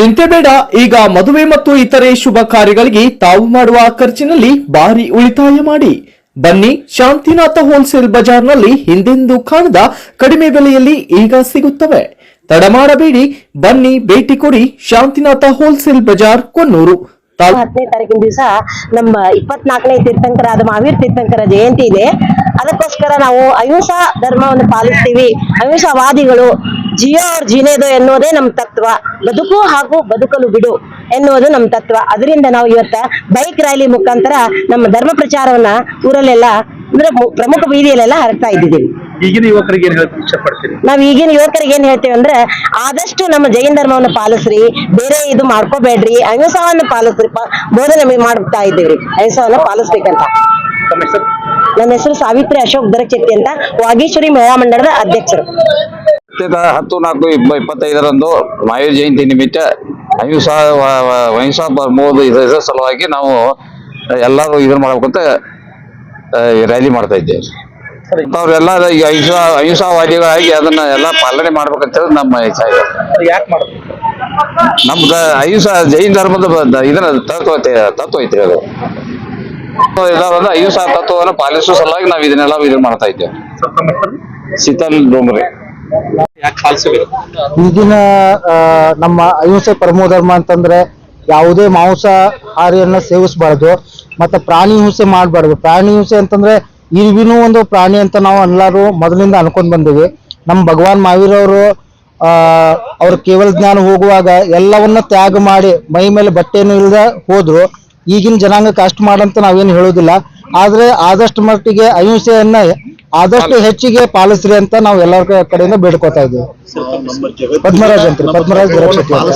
ಚಿಂತೆ ಬೇಡ, ಈಗ ಮದುವೆ ಮತ್ತು ಇತರೆ ಶುಭ ಕಾರ್ಯಗಳಿಗೆ ತಾವು ಮಾಡುವ ಖರ್ಚಿನಲ್ಲಿ ಭಾರಿ ಉಳಿತಾಯ ಮಾಡಿ. ಬನ್ನಿ, ಶಾಂತಿನಾಥ ಹೋಲ್ಸೇಲ್ ಬಜಾರ್ನಲ್ಲಿ ಹಿಂದೆಂದೂ ಕಾಣದ ಕಡಿಮೆ ಬೆಲೆಯಲ್ಲಿ ಈಗ ಸಿಗುತ್ತವೆ. ತಡಮಾಡಬೇಡಿ ಬನ್ನಿ, ಭೇಟಿ ಕೊಡಿ ಶಾಂತಿನಾಥ ಹೋಲ್ಸೇಲ್ ಬಜಾರ್, ಕೊನ್ನೂರು. ಹತ್ತನೇ ತಾರೀಕಿನ ದಿವಸ ನಮ್ಮ ಇಪ್ಪತ್ನಾಲ್ಕನೇ ತೀರ್ಥಂಕರಾದ ಮಹಾವೀರ್ ತೀರ್ಥಂಕರ ಜಯಂತಿ ಇದೆ. ಅದಕ್ಕೋಸ್ಕರ ನಾವು ಅಹಿಂಸಾ ಧರ್ಮವನ್ನು ಪಾಲಿಸ್ತೀವಿ. ಅಹಿಂಸಾವಾದಿಗಳು ಜಿಯೋ ಅವ್ರ ಜಿನೇದು ಎನ್ನುವುದೇ ನಮ್ಮ ತತ್ವ. ಬದುಕು ಹಾಗೂ ಬದುಕಲು ಬಿಡು ಎನ್ನುವುದು ನಮ್ಮ ತತ್ವ. ಅದರಿಂದ ನಾವು ಇವತ್ತ ಬೈಕ್ ರ್ಯಾಲಿ ಮುಖಾಂತರ ನಮ್ಮ ಧರ್ಮ ಪ್ರಚಾರವನ್ನ ಊರಲ್ಲೆಲ್ಲ ಅಂದ್ರೆ ಪ್ರಮುಖ ಬೀದಿಯಲ್ಲೆಲ್ಲ ಹರಡ್ತಾ ಇದ್ದೀವಿ ಈಗಿನ ಯುವಕರಿಗೆ ಏನ್ ಹೇಳಕ್ ಇಷ್ಟಪಡ್ತೀರಿ? ನಾವ್ ಈಗಿನ ಯುವಕರಿಗೆ ಏನ್ ಹೇಳ್ತೇವೆ ಅಂದ್ರೆ ಆದಷ್ಟು ನಮ್ಮ ಜೈನ ಧರ್ಮವನ್ನು ಪಾಲಿಸ್ರಿ ಬೇರೆ ಇದು ಮಾಡ್ಕೋಬೇಡ್ರಿ ಅಹಿಂಸಾವನ್ನ ಪಾಲಿಸ್ರಿ ಬೋಧನೆ ಮಾಡ್ತಾ ಇದ್ದೀವ್ರಿ. ಅಹಿಂಸಾವನ್ನ ಪಾಲಿಸ್ಬೇಕಂತ. ನನ್ನ ಹೆಸರು ಸಾವಿತ್ರಿ ಅಶೋಕ್ ದರಚೆಟ್ಟಿ ಅಂತ ವಾಗೇಶ್ವರಿ ಮೇಳಾ ಮಂಡಳದ ಅಧ್ಯಕ್ಷರು. ಸತ್ಯದ ಹತ್ತು ನಾಲ್ಕು ಇಪ್ಪ ಇಪ್ಪತ್ತೈದರಂದು ಮಹಾವೀರ ಜಯಂತಿ ನಿಮಿತ್ತ ಅಹಿಂಸಾ ಅಹಿಂಸಾ ಬರ್ಬೋದು ಇದರ ಸಲುವಾಗಿ ನಾವು ಎಲ್ಲರೂ ಇದನ್ನ ಮಾಡ್ಬೇಕಂತ ರ್ಯಾಲಿ ಮಾಡ್ತಾ ಇದ್ದೇವೆ. ಅವರೆಲ್ಲ ಈಗ ಅಹಿಂಸಾ ಅಹಿಂಸಾವಾದಿಗಳಾಗಿ ಅದನ್ನ ಎಲ್ಲ ಪಾಲನೆ ಮಾಡ್ಬೇಕಂತ ಹೇಳಿ ನಮ್ಮ ಇದೆ. ಯಾಕೆ ನಮ್ದು ಅಹಿಂಸಾ ಜೈನ್ ಧರ್ಮದ ಇದನ್ನ ತತ್ವ ತತ್ವ ಐತೆ ಅದು. ಅಹಿಂಸಾ ತತ್ವವನ್ನು ಪಾಲಿಸುವ ಸಲುವಾಗಿ ನಾವು ಇದನ್ನೆಲ್ಲ ಇದನ್ನ ಮಾಡ್ತಾ ಇದ್ದೇವೆ. ಶೀತಲ್ ಪಾಲಿಸಬೇಕು ಈಗಿನ ನಮ್ಮ ಅಹಿಂಸೆ ಪರಮೋ ಧರ್ಮ ಅಂತಂದ್ರೆ ಯಾವುದೇ ಮಾಂಸಾಹಾರಿಯನ್ನ ಸೇವಿಸಬಾರ್ದು, ಮತ್ತೆ ಪ್ರಾಣಿ ಹಿಂಸೆ ಮಾಡಬಾರ್ದು. ಪ್ರಾಣಿ ಹಿಂಸೆ ಅಂತಂದ್ರೆ ಇರ್ವಿನೂ ಒಂದು ಪ್ರಾಣಿ ಅಂತ ನಾವು ಎಲ್ಲರೂ ಮೊದಲಿಂದ ಅನ್ಕೊಂಡ್ ಬಂದಿವಿ. ನಮ್ಮ ಭಗವಾನ್ ಮಹಾವೀರ್ ಅವರು, ಆ, ಅವ್ರ ಕೇವಲ ಜ್ಞಾನ ಹೋಗುವಾಗ ಎಲ್ಲವನ್ನ ತ್ಯಾಗ ಮಾಡಿ ಮೈ ಮೇಲೆ ಬಟ್ಟೆನೂ ಇಲ್ಲದೆ ಹೋದ್ರು, ಈಗಿನ ಜನಾಂಗಕ್ಕೆ ಅಷ್ಟು ಮಾಡಂತ ನಾವೇನು ಹೇಳೋದಿಲ್ಲ. ಆದ್ರೆ ಆದಷ್ಟು ಮಟ್ಟಿಗೆ ಅಹಿಂಸೆಯನ್ನ ಆದಷ್ಟು ಹೆಚ್ಚಿಗೆ ಪಾಲಿಸ್ರಿ ಅಂತ ನಾವು ಎಲ್ಲರ ಕಡೆಯಿಂದ ಬೇಡ್ಕೋತಾ ಇದ್ದೀವಿ ಪದ್ಮರಾಜ್ ಅಂತ ಪದ್ಮರಾಜ್ ಗರಬ್ ಶೆಟ್ಟಿ ಅಂತ.